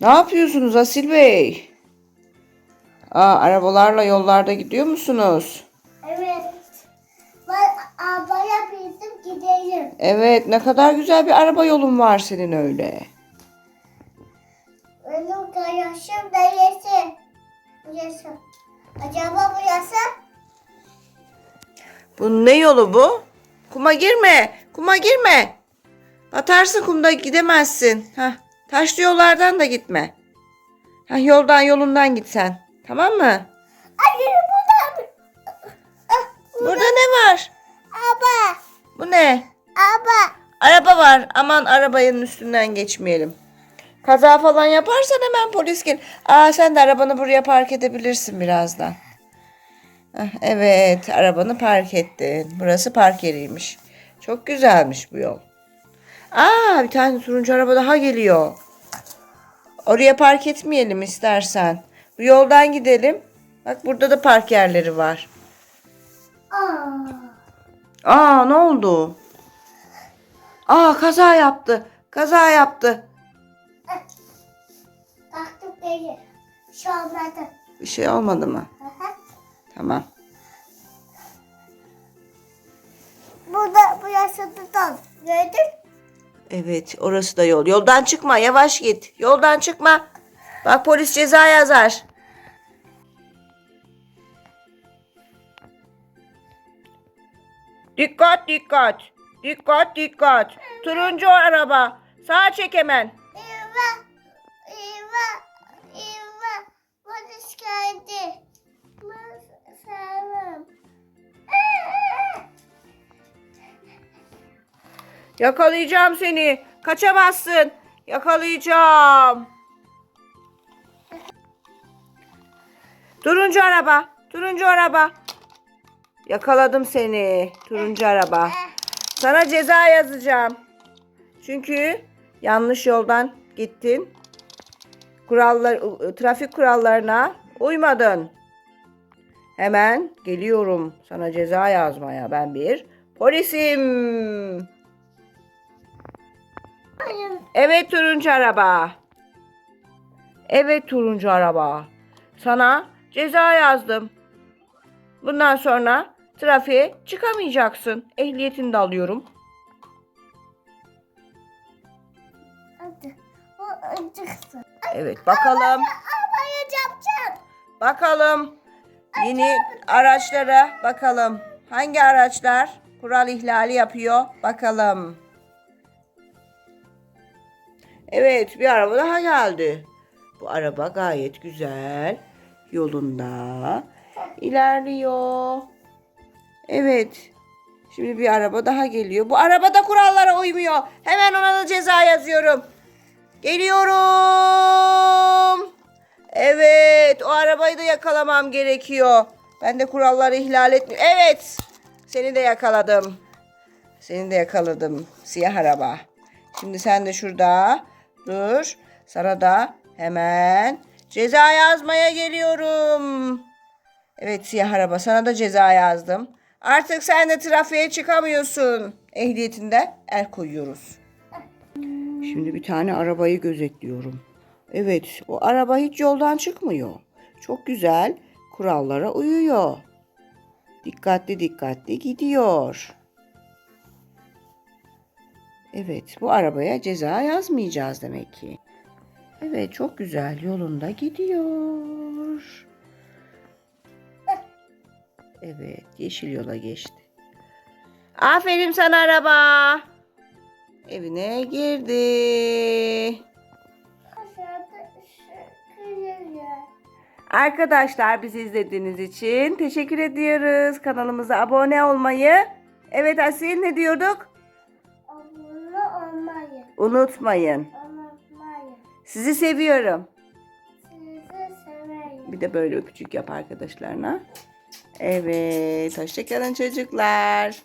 Ne yapıyorsunuz Asil Bey? Aa, arabalarla yollarda gidiyor musunuz? Evet. Ben arabaya bindim gidelim. Evet, ne kadar güzel bir araba yolun var senin öyle. Benim kardeşim neresi? Burası. Acaba burası? Bu ne yolu bu? Kuma girme, kuma girme. Batarsın kumda gidemezsin. Hah, taşlı yollardan da gitme. Hah, yoldan yolundan git sen. Tamam mı? Hayır burada. Ah, Burada ne var? Araba. Bu ne? Araba. Araba var. Aman arabanın üstünden geçmeyelim. Kaza falan yaparsan hemen polis gel. Aa sen de arabanı buraya park edebilirsin birazdan. Heh, evet arabanı park ettin. Burası park yeriymiş. Çok güzelmiş bu yol. Aa bir tane turuncu araba daha geliyor. Oraya park etmeyelim istersen. Bu yoldan gidelim. Bak burada da park yerleri var. Aa. Aa ne oldu? Aa kaza yaptı. Kaza yaptı. Kalktım değil. Şu olmadı. Bir şey olmadı mı? Aha. Tamam. Burada burası tutan. Gördün? Evet orası da yol. Yoldan çıkma yavaş git. Yoldan çıkma. Bak polis ceza yazar. Dikkat dikkat. Dikkat dikkat. Turuncu araba. Sağa çek hemen. Eyvah. Eyvah. Eyvah. Polis geldi. Yakalayacağım seni. Kaçamazsın. Yakalayacağım. Turuncu araba. Turuncu araba. Yakaladım seni. Turuncu araba. Sana ceza yazacağım. Çünkü yanlış yoldan gittin. Kurallar, trafik kurallarına uymadın. Hemen geliyorum sana ceza yazmaya. Ben bir polisim. Evet turuncu araba. Evet turuncu araba. Sana ceza yazdım. Bundan sonra trafiğe çıkamayacaksın. Ehliyetini de alıyorum. Hadi. Bu acıksın. Evet bakalım. Arabaya. Bakalım. Yeni araçlara bakalım. Hangi araçlar kural ihlali yapıyor? Bakalım. Evet bir araba daha geldi. Bu araba gayet güzel. Yolunda ilerliyor. Evet. Şimdi bir araba daha geliyor. Bu araba da kurallara uymuyor. Hemen ona da ceza yazıyorum. Geliyorum. Evet, o arabayı da yakalamam gerekiyor. Ben de kuralları ihlal etmiyorum. Evet, seni de yakaladım. Seni de yakaladım. Siyah araba. Şimdi sen de şurada dur. Sana da hemen ceza yazmaya geliyorum. Evet siyah araba sana da ceza yazdım. Artık sen de trafiğe çıkamıyorsun. Ehliyetinde el koyuyoruz. Şimdi bir tane arabayı gözetliyorum. Evet, o araba hiç yoldan çıkmıyor. Çok güzel, kurallara uyuyor. Dikkatli dikkatli gidiyor. Evet, bu arabaya ceza yazmayacağız demek ki. Evet, çok güzel yolunda gidiyor. Evet, yeşil yola geçti. Aferin sana araba. Evine girdi. Arkadaşlar bizi izlediğiniz için teşekkür ediyoruz. Kanalımıza abone olmayı. Evet Asil ne diyorduk? Unutmayın. unutmayın. Sizi seviyorum. Sizi severim. Bir de böyle öpücük yap arkadaşlarına. Evet. Hoşçakalın çocuklar.